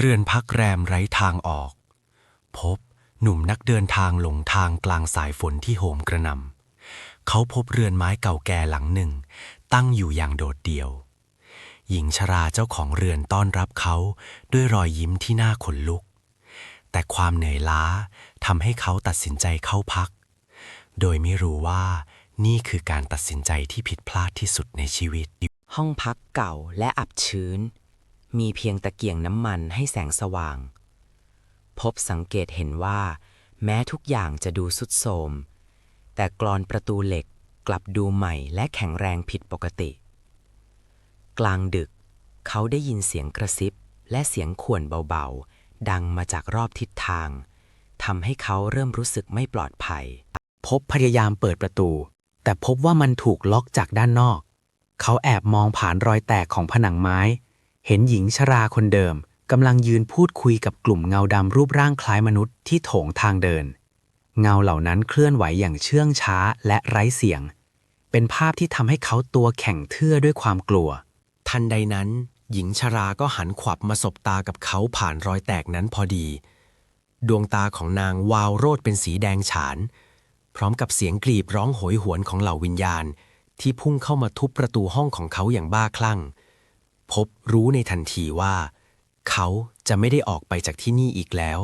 เรือนพักแรมไร้ทางออก พบหนุ่มนักเดินทางหลงทางกลางสายฝนที่โหมกระนำเขาพบเรือนไม้เก่าแก่หลังหนึ่ง ตั้งอยู่อย่างโดดเดี่ยว หญิงชราเจ้าของเรือนต้อนรับเขาด้วยรอยยิ้มที่น่าขนลุก แต่ความเหนื่อยล้าทำให้เขาตัดสินใจเข้าพัก โดยไม่รู้ว่านี่คือการตัดสินใจที่ผิดพลาดที่สุดในชีวิต ห้องพักเก่าและอับชื้น มีเพียงตะเกียงน้ำมันให้แสงสว่าง พบสังเกตเห็นว่า แม้ทุกอย่างจะดูสุดโทมแต่กรอนประตูเหล็กกลับดูใหม่และแข็งแรงผิดปกติ กลางดึก เขาได้ยินเสียงกระซิบและเสียงข่วนเบาๆ ดังมาจากรอบทิศทางทำให้เขาเริ่มรู้สึกไม่ปลอดภัย พบพยายามเปิดประตู แต่พบว่ามันถูกล็อกจากด้านนอก เขาแอบมองผ่านรอยแตกของผนังไม้ เห็นหญิงชราคนเดิมกำลังยืนพูดคุยกับกลุ่มเงาดำรูปร่างคล้ายมนุษย์ที่โถงทางเดิน เงาเหล่านั้นเคลื่อนไหวอย่างเชื่องช้าและไร้เสียง เป็นภาพที่ทำให้เขาตัวแข็งเทื่อด้วยความกลัว ทันใดนั้น หญิงชราก็หันขวับมาสบตากับเขาผ่านรอยแตกนั้นพอดี ดวงตาของนางวาวโรดเป็นสีแดงฉาน พร้อมกับเสียงกรีบร้องโหยหวนของเหล่าวิญญาณ ที่พุ่งเข้ามาทุบประตูห้องของเขาอย่างบ้าคลั่ง พบรู้ในทันทีว่า เขาจะไม่ได้ออกไปจากที่นี่อีกแล้ว